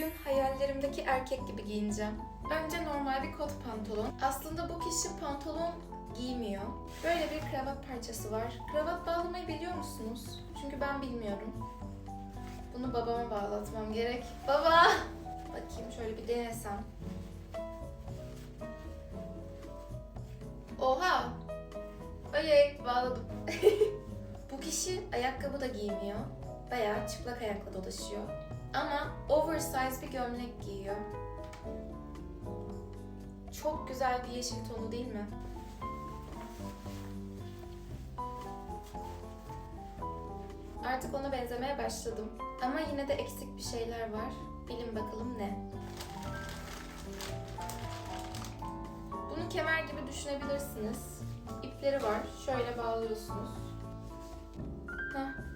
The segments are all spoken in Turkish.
Bugün hayallerimdeki erkek gibi giyineceğim. Önce normal bir kot pantolon. Aslında bu kişi pantolon giymiyor. Böyle bir kravat parçası var. Kravat bağlamayı biliyor musunuz? Çünkü ben bilmiyorum. Bunu babama bağlatmam gerek. Baba! Bakayım şöyle bir denesem. Oha! Oley! Bağladım. Bu kişi ayakkabı da giymiyor. Bayağı çıplak ayakla dolaşıyor. Ama oversize bir gömlek giyiyor. Çok güzel bir yeşil tonu değil mi? Artık ona benzemeye başladım. Ama yine de eksik bir şeyler var. Bilin bakalım ne? Bunu kemer gibi düşünebilirsiniz. İpleri var. Şöyle bağlıyorsunuz. Heh.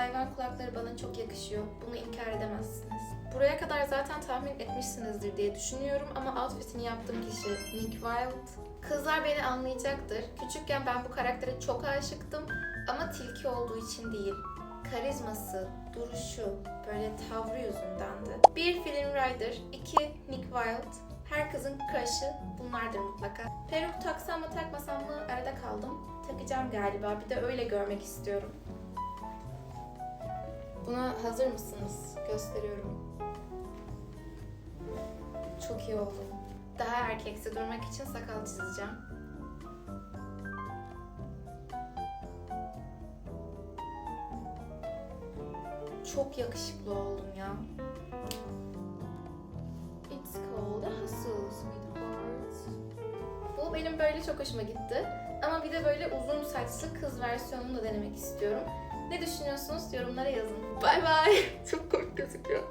Hayvan kulakları bana çok yakışıyor. Bunu inkar edemezsiniz. Buraya kadar zaten tahmin etmişsinizdir diye düşünüyorum ama outfitini yaptığım kişi Nick Wilde. Kızlar beni anlayacaktır. Küçükken ben bu karaktere çok aşıktım ama tilki olduğu için değil. Karizması, duruşu, böyle tavrı yüzündendi. Bir film rider, iki Nick Wilde. Her kızın crush'ı bunlardır mutlaka. Peruk taksam mı takmasam mı arada kaldım. Takacağım galiba. Bir de öyle görmek istiyorum. Buna hazır mısınız? Gösteriyorum. Çok iyi oldum. Daha erkeksi durmak için sakal çizeceğim. Çok yakışıklı oldum ya. It's called a hustle, sweetheart. Bu benim böyle çok hoşuma gitti. Ama bir de böyle uzun saçlı kız versiyonunu da denemek istiyorum. Ne düşünüyorsunuz? Yorumlara yazın. Bay bay. Çok komik gözüküyor.